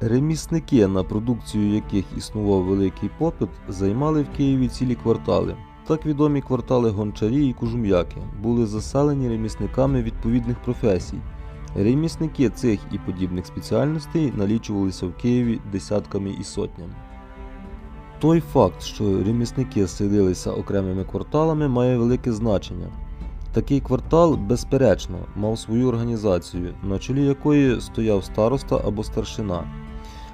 Ремісники, на продукцію яких існував великий попит, займали в Києві цілі квартали. Так відомі квартали Гончарі і Кужум'яки були заселені ремісниками відповідних професій. Ремісники цих і подібних спеціальностей налічувалися в Києві десятками і сотнями. Той факт, що ремісники селилися окремими кварталами, має велике значення. Такий квартал, безперечно, мав свою організацію, на чолі якої стояв староста або старшина.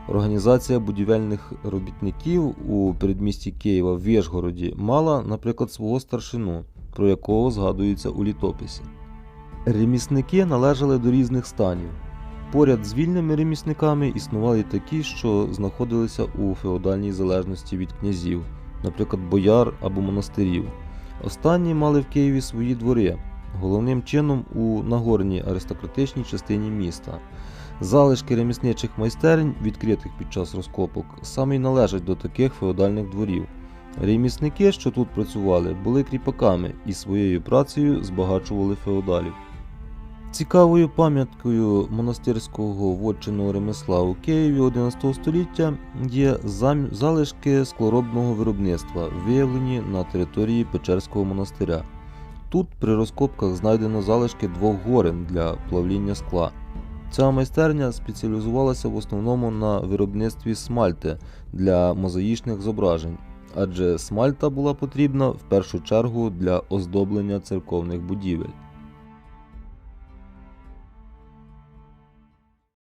Організація будівельних робітників у передмісті Києва в Вєжгороді мала, наприклад, свого старшину, про якого згадується у літописі. Ремісники належали до різних станів. Поряд з вільними ремісниками існували такі, що знаходилися у феодальній залежності від князів, наприклад, бояр або монастирів. Останні мали в Києві свої двори, головним чином у нагорній аристократичній частині міста. Залишки ремісничих майстерень, відкритих під час розкопок, саме й належать до таких феодальних дворів. Ремісники, що тут працювали, були кріпаками і своєю працею збагачували феодалів. Цікавою пам'яткою монастирського вотчинного ремесла у Києві 11 століття є залишки склоробного виробництва, виявлені на території Печерського монастиря. Тут при розкопках знайдено залишки двох горен для плавління скла. Ця майстерня спеціалізувалася в основному на виробництві смальти для мозаїчних зображень, адже смальта була потрібна в першу чергу для оздоблення церковних будівель.